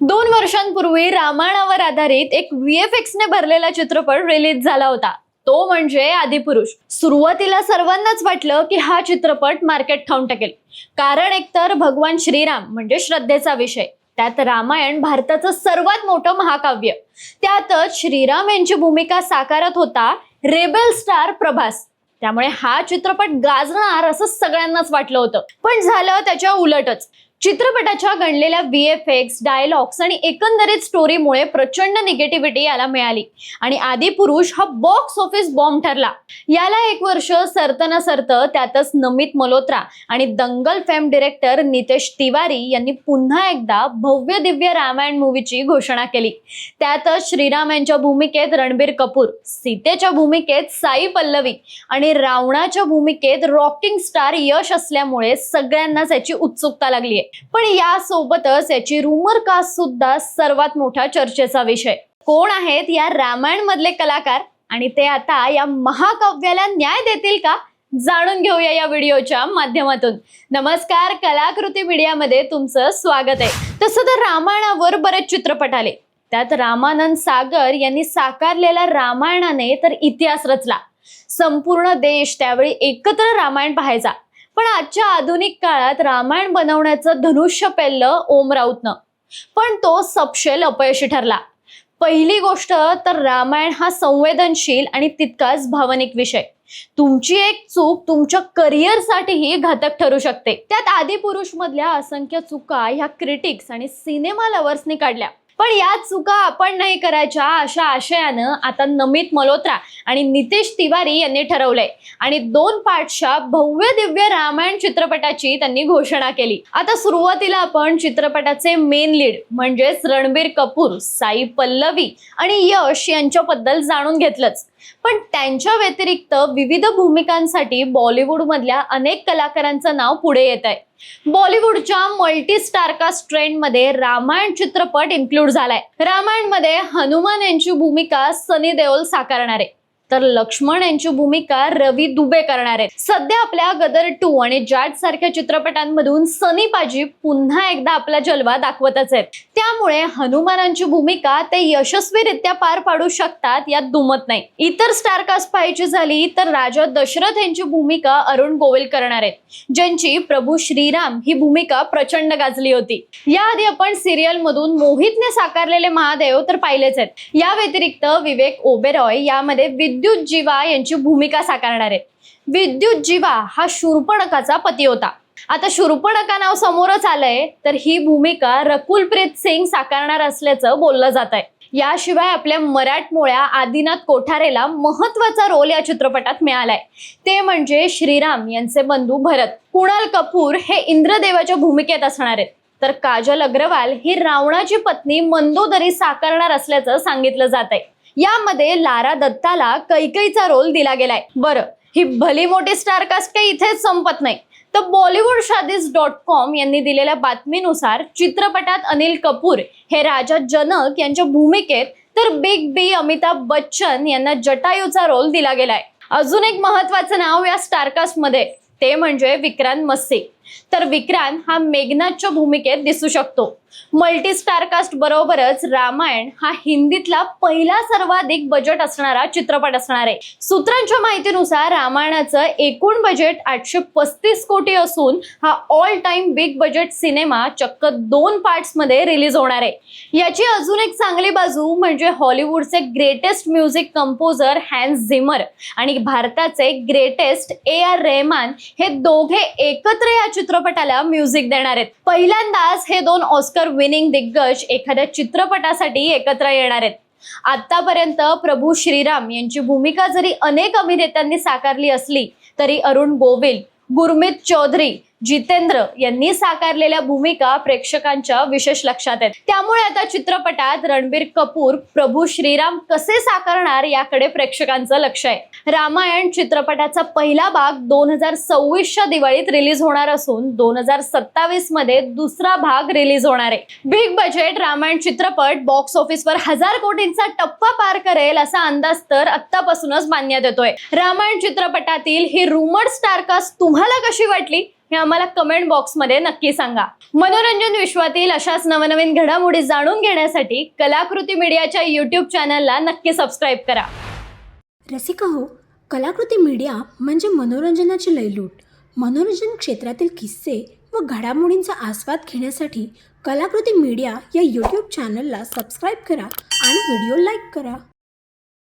दोन वर्षांपूर्वी रामायणावर आधारित एक व्हीएफएक्स ने भरलेला चित्रपट रिलीज झाला होता. तो म्हणजे आदिपुरुष. सुरुवातीला सर्वांनाच वाटलं की हा चित्रपट मार्केट खाऊन टाकेल. कारण एकतर भगवान श्रीराम म्हणजे श्रद्धेचा विषय. त्यात रामायण भारताचं सर्वात मोठं महाकाव्य. त्यातच श्रीराम यांची भूमिका साकारत होता रेबेल स्टार प्रभास. त्यामुळे हा चित्रपट गाजणार असं सगळ्यांनाच वाटलं होतं. पण झालं त्याच्या उलटच. चित्रपटाच्या गणलेल्या व्ही एफ एक्स डायलॉग्स आणि एकंदरीत स्टोरीमुळे प्रचंड निगेटिव्हिटी याला मिळाली. आणि आदिपुरुष हा बॉक्स ऑफिस बॉम्ब ठरला. याला एक वर्ष सरतं सरत त्यातच नमित मल्होत्रा आणि दंगल फेम डिरेक्टर नितेश तिवारी यांनी पुन्हा एकदा भव्य दिव्य रामायण मूवीची घोषणा केली. त्यातच श्रीराम यांच्या भूमिकेत रणबीर कपूर सीतेच्या भूमिकेत साई पल्लवी आणि रावणाच्या भूमिकेत रॉकिंग स्टार यश असल्यामुळे सगळ्यांनाच याची उत्सुकता लागली आहे पण यासोबतच याची रुमर कास्ट सुद्धा सर्वात मोठा चर्चेचा विषय. कोण आहेत या रामायण मधले कलाकार आणि ते आता या महाकाव्याला न्याय देतील का? जाणून घेऊया या व्हिडिओच्या माध्यमातून. नमस्कार कलाकृती मीडियामध्ये तुमचं स्वागत आहे. तसं तर रामायणावर बरेच चित्रपट आले. त्यात रामानंद सागर यांनी साकारलेला रामायणाने तर इतिहास रचला. संपूर्ण देश त्यावेळी एकत्र रामायण पाहायचा. पण आजच्या आधुनिक काळात रामायण बनवण्याचं धनुष्य पेललं ओम राऊतनं. पण तो सपशेल अपयशी ठरला. पहिली गोष्ट तर रामायण हा संवेदनशील आणि तितकाच भावनिक विषय. तुमची एक चूक तुमच्या करिअरसाठीही घातक ठरू शकते. त्यात आदिपुरुष मधल्या असंख्य चुका ह्या क्रिटिक्स आणि सिनेमा लवर्सनी काढल्या. पण या चुका आपण नाही करायच्या अशा आशयानं आता नमित मल्होत्रा आणि नितेश तिवारी यांनी ठरवलंय. आणि दोन पार्टच्या भव्य दिव्य रामायण चित्रपटाची त्यांनी घोषणा केली. आता सुरुवातीला आपण चित्रपटाचे मेन लीड म्हणजेच रणबीर कपूर साई पल्लवी आणि यश यांच्याबद्दल जाणून घेतलंच. पण त्यांच्या व्यतिरिक्त विविध भूमिकांसाठी बॉलिवूडमधल्या अनेक कलाकारांचं नाव पुढे येत आहे. बॉलिवूडच्या मल्टी स्टारकास्ट ट्रेंडमध्ये रामायण चित्रपट इन्क्लूड झालाय. रामायणमध्ये हनुमान यांची भूमिका सनी देओल साकारणार. आहे तर लक्ष्मण यांची भूमिका रवी दुबे करणार आहेत. सध्या आपल्या गदर टू आणि जाट सारख्या चित्रपटांमधून सनी पाजी पुन्हा एकदा आपला जलवा दाखवतच आहेत. त्यामुळे हनुमानांची भूमिका ते यशस्वीरित्या पार पाडू शकतात यात दुमत नाही. इतर स्टारकास्ट पाहायची झाली तर राजा दशरथ यांची भूमिका अरुण गोविल करणार आहेत. ज्यांची प्रभू श्रीराम ही भूमिका प्रचंड गाजली होती. याआधी आपण सिरियल मधून मोहितने साकारलेले महादेव तर पाहिलेच आहेत. या व्यतिरिक्त विवेक ओबेरॉय यामध्ये विद्युत जीवा यांची भूमिका साकारणार. आहेत विद्युत जीवा हा शूर्पणकाचा पती होता. आता शूर्पणका नाव समोरच आलंय तर ही भूमिका रकुलप्रीत सिंग साकारणार असल्याचं बोललं जात आहे याशिवाय आपल्या मराठमोळ्या आदिनाथ कोठारेला महत्त्वाचा रोल या चित्रपटात मिळालाय. ते म्हणजे श्रीराम यांचे बंधू भरत. कुणाल कपूर हे इंद्रदेवाच्या भूमिकेत असणार आहेत. तर काजल अग्रवाल ही रावणाची पत्नी मंदोदरी साकारणार असल्याचं सांगितलं जात आहे यामध्ये लारा दत्ताला कैकईचा रोल दिला गेलाय. बरं ही भली मोठी स्टारकास्ट काही इथेच संपत नाही. तर बॉलिवूड शादीज डॉट कॉम यांनी दिलेल्या बातमीनुसार चित्रपटात अनिल कपूर हे राजा जनक यांच्या भूमिकेत तर बिग बी अमिताभ बच्चन यांना जटायूचा रोल दिला गेलाय. अजून एक महत्वाचं नाव या स्टारकास्टमध्ये ते म्हणजे विक्रांत मस्सी. तर विक्रांत हा मेघनाथच्या भूमिकेत दिसू शकतो. मल्टी स्टारकास्ट बरोबरच रामायण हा हिंदीतला पहिला सर्वाधिक बजेट असणारा चित्रपट असणार आहे. सूत्रांच्या माहितीनुसार रामायणाचं एकूण बजेट आठशे पस्तीस कोटी असून हा all time big budget cinema चक्क दोन पार्ट्समध्ये रिलीज होणार आहे. याची अजून एक चांगली बाजू म्हणजे हॉलिवूडचे greatest music composer Hans Zimmer आणि भारताचे ग्रेटेस्ट ए आर रेहमान हे दोघे एकत्र या चित्रपटाला म्युझिक देणार आहेत. पहिल्यांदाच हे दोन ऑस्कर विनिंग दिग्गज एखाद्या चित्रपटासाठी एकत्र येणार आहेत. आतापर्यंत प्रभू श्रीराम यांची भूमिका जरी अनेक अभिनेत्यांनी साकारली असली तरी अरुण गोविल गुरमीत चौधरी जितेंद्र यांनी साकारलेल्या भूमिका प्रेक्षकांच्या विशेष लक्षात आहेत. त्यामुळे आता चित्रपटात रणबीर कपूर प्रभू श्रीराम कसे साकारणार याकडे प्रेक्षकांचं लक्ष आहे. रामायण चित्रपटाचा पहिला भाग दोन हजार सव्वीसच्या दिवाळीत रिलीज होणार असून दोन हजार सत्तावीसमध्ये दुसरा भाग रिलीज होणार आहे. बिग बजेट रामायण चित्रपट बॉक्स ऑफिसवर हजार कोटींचा टप्पा पार करेल असा अंदाज तर आत्तापासूनच मानण्यात येतोय. रामायण चित्रपटातील ही रुमड स्टारकास्ट तुम्हाला कशी वाटली? हे आम्हाला कमेंट बॉक्समध्ये नक्की सांगा. मनोरंजन विश्वातील अशाच नवनवीन घडामोडी जाणून घेण्यासाठी कलाकृती मीडियाच्या यूट्यूब चॅनलला नक्की सबस्क्राईब करा. रसिका हो कलाकृती मीडिया म्हणजे मनोरंजनाची लयलूट. मनोरंजन क्षेत्रातील किस्से व घडामोडींचा आस्वाद घेण्यासाठी कलाकृती मीडिया या यूट्यूब चॅनलला सबस्क्राईब करा आणि व्हिडिओ लाईक करा.